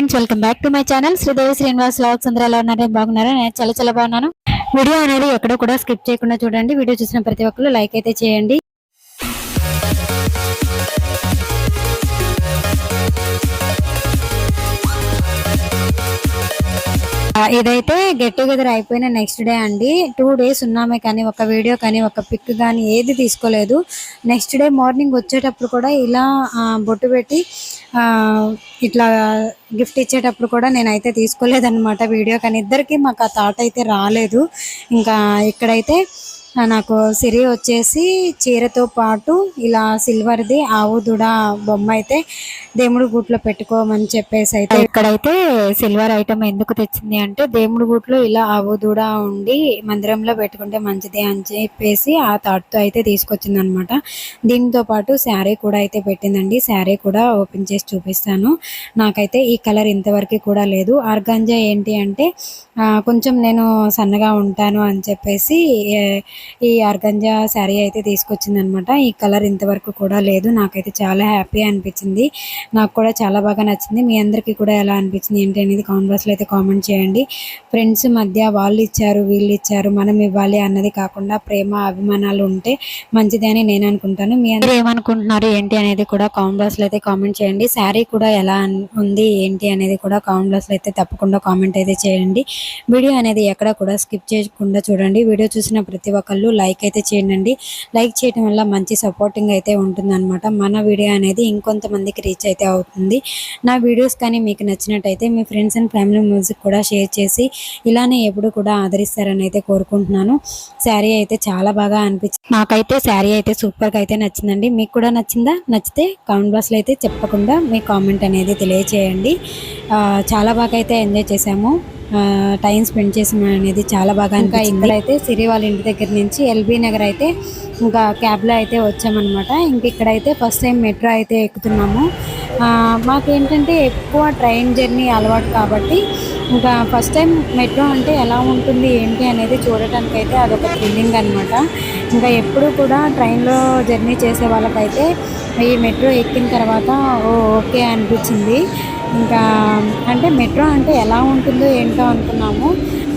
Friends welcome back to my channel. Sridevi Srinivas lock అందరూ ఎలా ఉన్నారు? బాగున్నారా? నేను చాలా చాలా బాగున్నాను. వీడియో అనేది ఎక్కడో కూడా స్కిప్ చేయకుండా చూడండి. వీడియో చూసిన ప్రతి ఒక్కరు లైక్ అయితే చేయండి. ఇదైతే గెట్ టుగెదర్ అయిపోయిన నెక్స్ట్ డే అండి. టూ డేస్ ఉన్నామే కానీ ఒక వీడియో కానీ ఒక పిక్ కానీ ఏది తీసుకోలేదు. నెక్స్ట్ డే మార్నింగ్ వచ్చేటప్పుడు కూడా ఇలా బొట్టు పెట్టి ఇట్లా గిఫ్ట్ ఇచ్చేటప్పుడు కూడా నేనైతే తీసుకోలేదన్నమాట. వీడియో కానీ ఇద్దరికి మాకు ఆ థాట్ అయితే రాలేదు. ఇంకా ఇక్కడైతే నాకు సిరి వచ్చేసి చీరతో పాటు ఇలా సిల్వర్ది ఆవు దుడ బొమ్మ అయితే దేవుడి గూట్లో పెట్టుకోమని చెప్పేసి అయితే ఇక్కడైతే సిల్వర్ ఐటమ్ ఎందుకు తెచ్చింది అంటే దేవుడి గూట్లో ఇలా ఆవు దూడ ఉండి మందిరంలో పెట్టుకుంటే మంచిది అని చెప్పేసి ఆ థాట్తో అయితే తీసుకొచ్చింది అనమాట దీంతో పాటు శారీ కూడా అయితే పెట్టిందండి. శారీ కూడా ఓపెన్ చేసి చూపిస్తాను. నాకైతే ఈ కలర్ ఇంతవరకు కూడా లేదు. ఆర్గాంజా ఏంటి అంటే కొంచెం నేను సన్నగా ఉంటాను అని చెప్పేసి ఈ ఆర్గంజా శారీ అయితే తీసుకొచ్చింది అనమాట ఈ కలర్ ఇంతవరకు కూడా లేదు. నాకైతే చాలా హ్యాపీ అనిపించింది. నాకు కూడా చాలా బాగా నచ్చింది. మీ అందరికీ కూడా ఎలా అనిపించింది ఏంటి అనేది కామెంట్ అయితే కామెంట్ చేయండి. ఫ్రెండ్స్ మధ్య వాళ్ళు ఇచ్చారు వీళ్ళు ఇచ్చారు మనం ఇవ్వాలి అన్నది కాకుండా ప్రేమ అభిమానాలు ఉంటే మంచిది అని నేను అనుకుంటాను. మీ అందరూ ఏమనుకుంటున్నారు ఏంటి అనేది కూడా కామెంట్ అయితే కామెంట్ చేయండి. శారీ కూడా ఎలా ఉంది ఏంటి అనేది కూడా కామెంట్ అయితే తప్పకుండా కామెంట్ అయితే చేయండి. వీడియో అనేది ఎక్కడ కూడా స్కిప్ చేయకుండా చూడండి. వీడియో చూసిన ప్రతి ఒక్క ఒక్కళ్ళు లైక్ అయితే చేయండి. లైక్ చేయడం వల్ల మంచి సపోర్టింగ్ అయితే ఉంటుందన్నమాట. మన వీడియో అనేది ఇంకొంతమందికి రీచ్ అయితే అవుతుంది. నా వీడియోస్ కానీ మీకు నచ్చినట్టయితే మీ ఫ్రెండ్స్ అండ్ ఫ్యామిలీ మ్యూజిక్ కూడా షేర్ చేసి ఇలానే ఎప్పుడు కూడా ఆదరిస్తారని అయితే కోరుకుంటున్నాను. శారీ అయితే చాలా బాగా అనిపించింది నాకైతే శారీ అయితే సూపర్గా అయితే నచ్చిందండి. మీకు కూడా నచ్చిందా? నచ్చితే కామెంట్ బాక్స్లో అయితే చెప్పకుండా మీ కామెంట్ అనేది తెలియచేయండి. చాలా బాగా అయితే ఎంజాయ్ చేసాము టైం స్పెండ్ చేసాము అనేది చాలా బాగా ఇంకా ఇక్కడైతే సిరి వాళ్ళ ఇంటి దగ్గర నుంచి ఎల్బీ నగర్ అయితే ఇంకా క్యాబ్లో అయితే వచ్చామన్నమాట. ఇంక ఇక్కడైతే ఫస్ట్ టైం మెట్రో అయితే ఎక్కుతున్నాము. మాకేంటంటే ఎక్కువ ట్రైన్ జర్నీ అలవాటు కాబట్టి ఇంకా ఫస్ట్ టైం మెట్రో అంటే ఎలా ఉంటుంది ఏంటి అనేది చూడటానికి అయితే అదొక థ్రిల్లింగ్ అనమాట ఇంకా ఎప్పుడు కూడా ట్రైన్లో జర్నీ చేసే వాళ్ళకైతే ఈ మెట్రో ఎక్కిన తర్వాత ఓ ఓకే అనిపించింది. ఇంకా అంటే మెట్రో అంటే ఎలా ఉంటుందో ఏంటో అనుకున్నాము.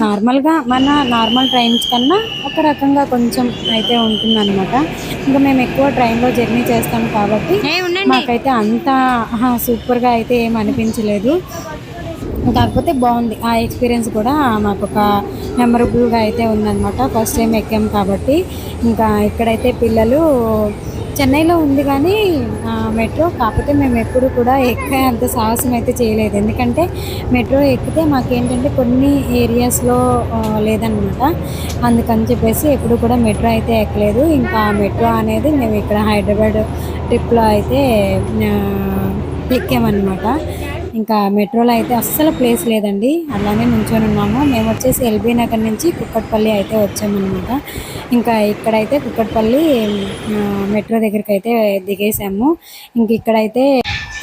నార్మల్గా మన నార్మల్ ట్రైన్స్ కన్నా ఒక రకంగా కొంచెం అయితే ఉంటుందన్నమాట. ఇంకా మేము ఎక్కువ ట్రైన్లో జర్నీ చేస్తాం కాబట్టి మాకైతే అంత సూపర్గా అయితే ఏం అనిపించలేదు. కాకపోతే బాగుంది. ఆ ఎక్స్పీరియన్స్ కూడా మాకు ఒక మెమరబుల్గా అయితే ఉందన్నమాట. ఫస్ట్ టైం ఎక్కాం కాబట్టి. ఇంకా ఇక్కడైతే పిల్లలు చెన్నైలో ఉంది కానీ మెట్రో కాకపోతే మేము ఎప్పుడు కూడా ఎక్కే అంత సాహసం అయితే చేయలేదు. ఎందుకంటే మెట్రో ఎక్కితే మాకేంటంటే కొన్ని ఏరియాస్లో లేదనమాట అందుకని చెప్పేసి ఎప్పుడు కూడా మెట్రో అయితే ఎక్కలేదు. ఇంకా మెట్రో అనేది మేము ఇక్కడ హైదరాబాద్ ట్రిప్లో అయితే ఎక్కామన్నమాట. ఇంకా మెట్రోలో అయితే అస్సలు ప్లేస్ లేదండి. అలానే నుంచొని ఉన్నాము. మేము వచ్చేసి ఎల్బీ నగర్ నుంచి కుక్కట్పల్లి అయితే వచ్చామన్నమాట. ఇంకా ఇక్కడైతే కుక్కట్పల్లి మెట్రో దగ్గరికి అయితే దిగేసాము. ఇంక ఇక్కడైతే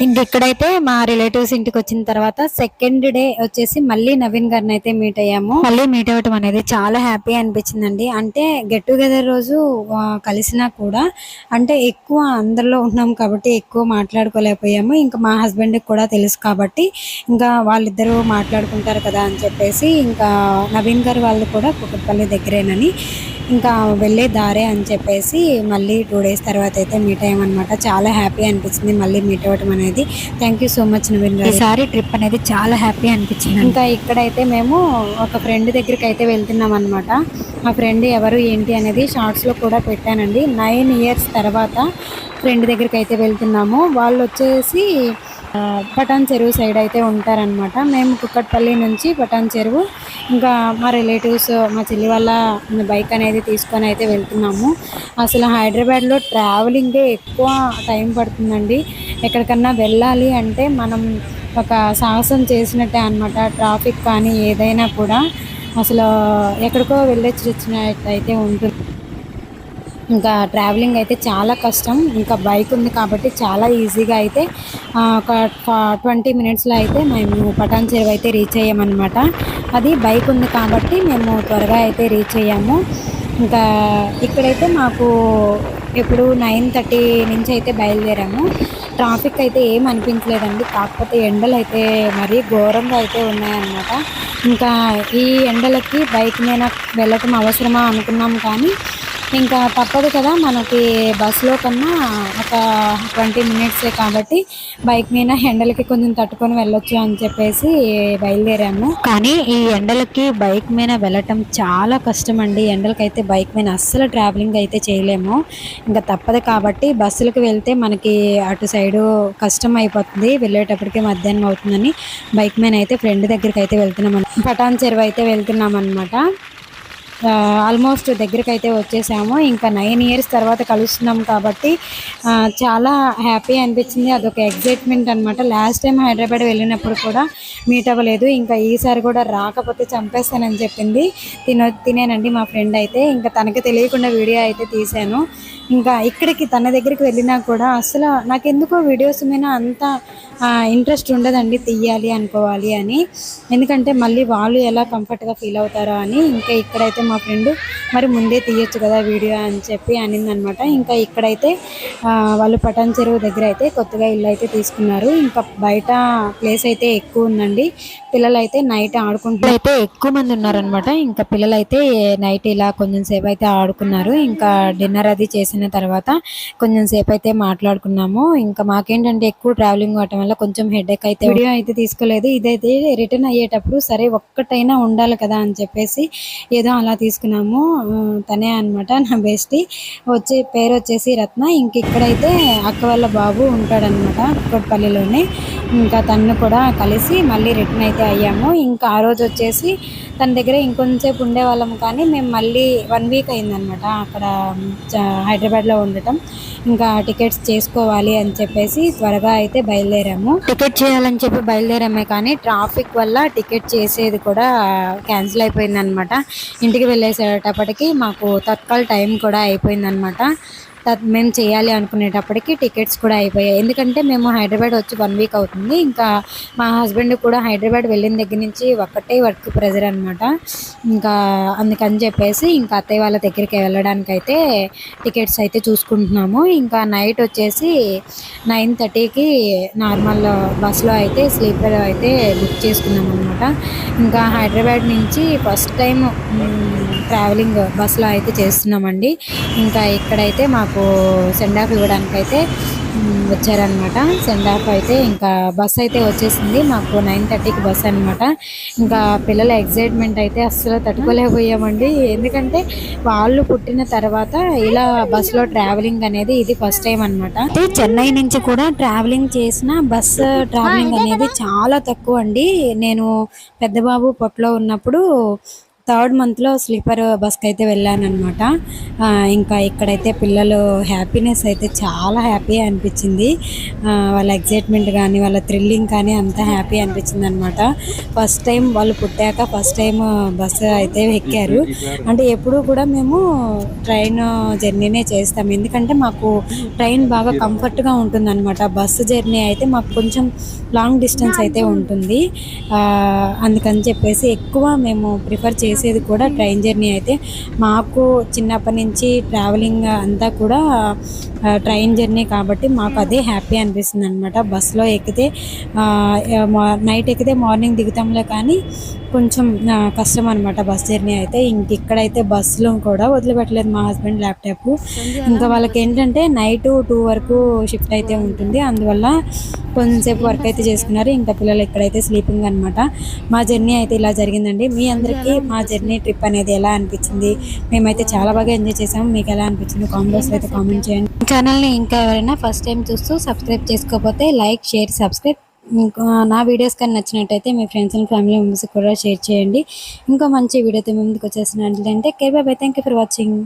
ఇంక ఇక్కడైతే మా రిలేటివ్స్ ఇంటికి వచ్చిన తర్వాత సెకండ్ డే వచ్చేసి మళ్ళీ నవీన్ గారిని అయితే మీట్ అయ్యాము. మళ్ళీ మీట్ అవ్వటం అనేది చాలా హ్యాపీ అనిపించిందండి. అంటే గెట్ టుగెదర్ రోజు కలిసినా కూడా అంటే ఎక్కువ అందరిలో ఉన్నాం కాబట్టి ఎక్కువ మాట్లాడుకోలేకపోయాము. ఇంకా మా హస్బెండ్కి కూడా తెలుసు కాబట్టి ఇంకా వాళ్ళిద్దరూ మాట్లాడుకుంటారు కదా అని చెప్పేసి ఇంకా నవీన్ గారు వాళ్ళు కూడా కుక్కట్పల్లి దగ్గరేనని ఇంకా వెళ్ళే దారే అని చెప్పేసి మళ్ళీ టూ డేస్ తర్వాత అయితే మీట్ అయ్యామన్నమాట. చాలా హ్యాపీ అనిపించింది మళ్ళీ మీట్ అవ్వటం అనేది. Thank you so much Naveen గారు. ఈసారి ట్రిప్ అనేది చాలా హ్యాపీ అనిపించింది. ఇంకా ఇక్కడైతే మేము ఒక ఫ్రెండ్ దగ్గరికి అయితే వెళ్తున్నాం అనమాట మా ఫ్రెండ్ ఎవరు ఏంటి అనేది షార్ట్స్లో కూడా పెట్టానండి. నైన్ ఇయర్స్ తర్వాత ఫ్రెండ్ దగ్గరికి అయితే వెళ్తున్నాము. వాళ్ళు వచ్చేసి పటాన్ చెరువు సైడ్ అయితే ఉంటారనమాట మేము కుక్కట్పల్లి నుంచి పటాన్ చెరువు ఇంకా మా రిలేటివ్స్ మా చెల్లి వాళ్ళ బైక్ అనేది తీసుకొని అయితే వెళ్తున్నాము. అసలు హైదరాబాద్లో ట్రావెలింగే ఎక్కువ టైం పడుతుందండి. ఎక్కడికన్నా వెళ్ళాలి అంటే మనం ఒక సాహసం చేసినట్టే అనమాట ట్రాఫిక్ కానీ ఏదైనా కూడా అసలు ఎక్కడికో వెళ్ళొచ్చి వచ్చినట్టయితే ఉంటుంది. ఇంకా ట్రావెలింగ్ అయితే చాలా కష్టం. ఇంకా బైక్ ఉంది కాబట్టి చాలా ఈజీగా అయితే ఒక ట్వంటీ మినిట్స్లో అయితే మేము పటాన్ చెరువు అయితే రీచ్ అయ్యామన్నమాట. అది బైక్ ఉంది కాబట్టి మేము త్వరగా అయితే రీచ్ అయ్యాము. ఇంకా ఇక్కడైతే మాకు ఇప్పుడు నైన్ థర్టీ నుంచి అయితే బయలుదేరాము. ట్రాఫిక్ అయితే ఏం అనిపించలేదండి. కాకపోతే ఎండలు అయితే మరీ ఘోరంగా అయితే ఉన్నాయన్నమాట. ఇంకా ఈ ఎండలకి బైక్ మీద వెళ్ళటం అవసరమా అనుకున్నాం కానీ ఇంకా తప్పదు కదా మనకి బస్సులో కన్నా ఒక ట్వంటీ మినిట్సే కాబట్టి బైక్ మీద ఎండలకి కొంచెం తట్టుకొని వెళ్ళొచ్చు అని చెప్పేసి బయలుదేరాము. కానీ ఈ ఎండలకి బైక్ మీద వెళ్ళటం చాలా కష్టం అండి ఎండలకైతే బైక్ మీద అస్సలు ట్రావెలింగ్ అయితే చేయలేము. ఇంకా తప్పదు కాబట్టి బస్సులకు వెళ్తే మనకి అటు సైడు కష్టం అయిపోతుంది. వెళ్ళేటప్పటికి మధ్యాహ్నం అవుతుందని బైక్ మీద అయితే ఫ్రెండ్ దగ్గరికి అయితే వెళ్తున్నాం పటాన్ చెరువు అయితే వెళ్తున్నాం అనమాట ఆల్మోస్ట్ దగ్గరికి అయితే వచ్చేసాము. ఇంకా నైన్ ఇయర్స్ తర్వాత కలుస్తున్నాం కాబట్టి చాలా హ్యాపీ అనిపించింది. అదొక ఎగ్జైట్మెంట్ అనమాట లాస్ట్ టైం హైదరాబాద్ వెళ్ళినప్పుడు కూడా మీట్ అవ్వలేదు. ఇంకా ఈసారి కూడా రాకపోతే చంపేస్తానని చెప్పింది. తిన తినేనండి మా ఫ్రెండ్ అయితే. ఇంకా తనకి తెలియకుండా వీడియో అయితే తీశాను. ఇంకా ఇక్కడికి తన దగ్గరికి వెళ్ళినా కూడా అసలు నాకెందుకో వీడియోస్ మీద అంత ఇంట్రెస్ట్ ఉండదండి. తీయాలి అనుకోవాలి అని. ఎందుకంటే మళ్ళీ వాళ్ళు ఎలా కంఫర్ట్గా ఫీల్ అవుతారో అని ఇంకా ఇక్కడైతే మా ఫ్రెండ్. మరి ముందే తీయొచ్చు కదా వీడియో అని చెప్పి అనిందనమాట. ఇంకా ఇక్కడైతే వాళ్ళు పటాన్ చెరువు దగ్గర అయితే కొత్తగా ఇల్లు అయితే తీసుకున్నారు. ఇంకా బయట ప్లేస్ అయితే ఎక్కువ ఉందండి. పిల్లలు అయితే నైట్ ఆడుకుంటున్నారు అయితే ఎక్కువ మంది ఉన్నారనమాట. ఇంకా పిల్లలు అయితే నైట్ ఇలా కొంచెం సేపు అయితే ఆడుకున్నారు. ఇంకా డిన్నర్ అది చేసిన తర్వాత కొంచెం సేపు అయితే మాట్లాడుకున్నాము. ఇంకా మాకేంటంటే ఎక్కువ ట్రావెలింగ్ అవ్వటం వల్ల కొంచెం హెడేక్ అయితే వీడియో అయితే తీసుకోలేదు. ఇదైతే రిటర్న్ అయ్యేటప్పుడు సరే ఒక్కటైనా ఉండాలి కదా అని చెప్పేసి ఏదో అలా తీసుకున్నాము. తనే అనమాట నా బెస్టీ. వచ్చే పేరు వచ్చేసి రత్న. ఇంక ఇక్కడైతే అక్క వాళ్ళ బాబు ఉంటాడనమాట కుక్కట్పల్లిలోనే ఇంకా తను కూడా కలిసి మళ్ళీ రిటర్న్ అయితే అయ్యాము. ఇంకా ఆ రోజు వచ్చేసి తన దగ్గర ఇంకొంచెంసేపు ఉండేవాళ్ళం కానీ మేము మళ్ళీ వన్ వీక్ అయిందనమాట అక్కడ హైదరాబాద్లో ఉండటం. ఇంకా టికెట్స్ చేసుకోవాలి అని చెప్పేసి త్వరగా అయితే బయలుదేరాము. టికెట్ చేయాలని చెప్పి బయలుదేరామే కానీ ట్రాఫిక్ వల్ల టికెట్ చేసేది కూడా క్యాన్సిల్ అయిపోయిందనమాట ఇంటికి వెళ్ళేసేటప్పటికి మాకు తత్కాల టైం కూడా అయిపోయిందనమాట మేము చేయాలి అనుకునేటప్పటికి టికెట్స్ కూడా అయిపోయాయి. ఎందుకంటే మేము హైదరాబాద్ వచ్చి వన్ వీక్ అవుతుంది. ఇంకా మా హస్బెండ్ కూడా హైదరాబాద్ వెళ్ళిన దగ్గర నుంచి ఒక్కటే వర్క్ ప్రెజర్ అనమాట ఇంకా అందుకని చెప్పేసి ఇంకా అత్తయ్య వాళ్ళ దగ్గరికి వెళ్ళడానికి అయితే టికెట్స్ అయితే చూసుకుంటున్నాము. ఇంకా నైట్ వచ్చేసి నైన్ థర్టీకి నార్మల్ బస్లో అయితే స్లీపర్ అయితే బుక్ చేసుకున్నాం అనమాట ఇంకా హైదరాబాద్ నుంచి ఫస్ట్ టైం ట్రావెలింగ్ బస్సులో అయితే చేస్తున్నామండి. ఇంకా ఇక్కడైతే మాకు సెండ్ ఆఫ్ ఇవ్వడానికి అయితే వచ్చారనమాట సెండ్ ఆఫ్ అయితే ఇంకా బస్ అయితే వచ్చేసింది. మాకు నైన్ థర్టీకి బస్ అనమాట ఇంకా పిల్లల ఎగ్జైట్మెంట్ అయితే అస్సలు తట్టుకోలేకపోయామండి. ఎందుకంటే వాళ్ళు పుట్టిన తర్వాత ఇలా బస్సులో ట్రావెలింగ్ అనేది ఇది ఫస్ట్ టైం అనమాట చెన్నై నుంచి కూడా ట్రావెలింగ్ చేసిన బస్ ట్రావెలింగ్ అనేది చాలా తక్కువ అండి. నేను పెద్ద బాబు పొట్టలో ఉన్నప్పుడు థర్డ్ మంత్లో స్లీపర్ బస్కి అయితే వెళ్ళాను అనమాట ఇంకా ఇక్కడైతే పిల్లలు హ్యాపీనెస్ అయితే చాలా హ్యాపీ అనిపించింది. వాళ్ళ ఎగ్జైట్మెంట్ కానీ వాళ్ళ థ్రిల్లింగ్ కానీ అంత హ్యాపీ అనిపించింది అనమాట ఫస్ట్ టైం వాళ్ళు పుట్టాక ఫస్ట్ టైం బస్సు అయితే ఎక్కారు. అంటే ఎప్పుడు కూడా మేము ట్రైన్ జర్నీనే చేస్తాం. ఎందుకంటే మాకు ట్రైన్ బాగా కంఫర్ట్గా ఉంటుంది అనమాట బస్సు జర్నీ అయితే మాకు కొంచెం లాంగ్ డిస్టెన్స్ అయితే ఉంటుంది. అందుకని చెప్పేసి ఎక్కువ మేము ప్రిఫర్ చేసి చేసేది కూడా ట్రైన్ జర్నీ అయితే. మాకు చిన్నప్పటి నుంచి ట్రావెలింగ్ అంతా కూడా ట్రైన్ జర్నీ కాబట్టి మాకు అదే హ్యాపీ అనిపిస్తుంది అనమాట బస్సులో ఎక్కితే నైట్ ఎక్కితే మార్నింగ్ దిగుతాంలే కానీ కొంచెం కష్టం అనమాట బస్ జర్నీ అయితే. ఇంక ఇక్కడైతే బస్సులో కూడా వదిలిపెట్టలేదు మా హస్బెండ్ ల్యాప్టాప్. ఇంకా వాళ్ళకి ఏంటంటే నైట్ టూ వరకు షిఫ్ట్ అయితే ఉంటుంది. అందువల్ల కొంతసేపు వర్క్ అయితే చేసుకున్నారు. ఇంకా పిల్లలు ఇక్కడైతే స్లీపింగ్ అనమాట మా జర్నీ అయితే ఇలా జరిగిందండి. మీ అందరికీ మా జర్నీ ట్రిప్ అనేది ఎలా అనిపించింది? మేమైతే చాలా బాగా ఎంజాయ్ చేసాము మీకు ఎలా అనిపించింది? కామెంట్స్లో అయితే కామెంట్ చేయండి. ఛానల్ని ఇంకా ఎవరైనా ఫస్ట్ టైం చూస్తూ సబ్స్క్రైబ్ చేసుకోకపోతే లైక్ షేర్ సబ్స్క్రైబ్. ఇంకా నా వీడియోస్ కానీ నచ్చినట్టయితే మీ ఫ్రెండ్స్ అండ్ ఫ్యామిలీ మెంబర్స్ కూడా షేర్ చేయండి. ఇంకా మంచి వీడియోతో ముందుకు వచ్చేసినట్లంటే okay bye thank you for watching